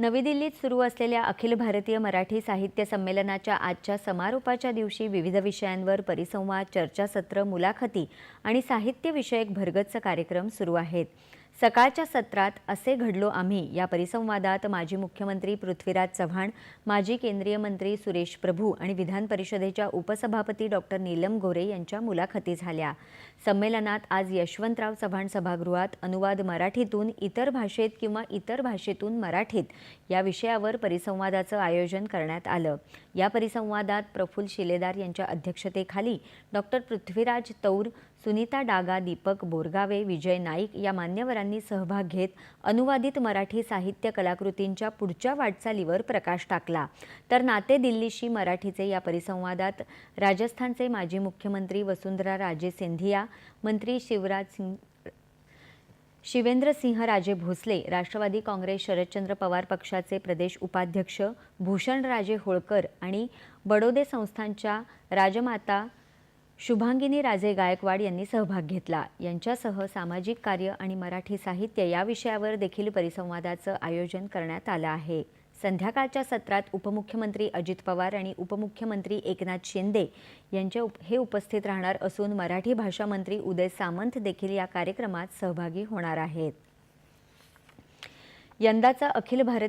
नवी दिल्लीत सुरू असलेल्या अखिल भारतीय मराठी साहित्य संमेलनाच्या आजच्या समारोपाच्या दिवशी विविध विषयांवर परिसंवाद चर्चासत्र मुलाखती आणि साहित्यविषयक भरगच्च कार्यक्रम सुरू आहेत. सकाळच्या सत्रात असे घडलो आम्ही. या परिसंवादात माजी मुख्यमंत्री पृथ्वीराज चव्हाण माजी केंद्रीय मंत्री सुरेश प्रभू आणि विधान परिषदेच्या उपसभापती डॉक्टर नीलम गोरे यांच्या मुलाखती झाल्या. संमेलनात आज यशवंतराव चव्हाण सभागृहात अनुवाद मराठीतून इतर भाषेत किंवा इतर भाषेतून मराठीत या विषयावर परिसंवादाचं आयोजन करण्यात आलं. या परिसंवादात प्रफुल्ल शिलेदार यांच्या अध्यक्षतेखाली डॉक्टर पृथ्वीराज तौर सुनीता डागा दीपक बोरगावे विजय नाईक या मान्यवर कलाकारांनी सहभाग घेत अनुवादित मराठी साहित्य कलाकृतींच्या पुढच्या वाटचालीवर प्रकाश टाकला. तर नाते दिल्लीशी मराठीचे या परिसंवादात राजस्थानचे माजी मुख्यमंत्री वसुंधरा राजे सिंधिया मंत्री शिवराज सिंग शिवेंद्रसिंह राजे भोसले राष्ट्रवादी काँग्रेस शरदचंद्र पवार पक्षाचे प्रदेश उपाध्यक्ष भूषणराजे होळकर आणि बडोदे संस्थांच्या राजमाता शुभांगिनी राजे गायकवाड यांनी सहभाग घेतला. यांच्यासह सामाजिक कार्य आणि मराठी साहित्य या विषयावर देखील परिसंवादाचं आयोजन करण्यात आलं आहे. संध्याकाळच्या सत्रात उपमुख्यमंत्री अजित पवार आणि उपमुख्यमंत्री एकनाथ शिंदे यांचे उप हे उपस्थित राहणार असून मराठी भाषा मंत्री उदय सामंत देखील या कार्यक्रमात सहभागी होणार आहेत. यंदाचा अखिल भारत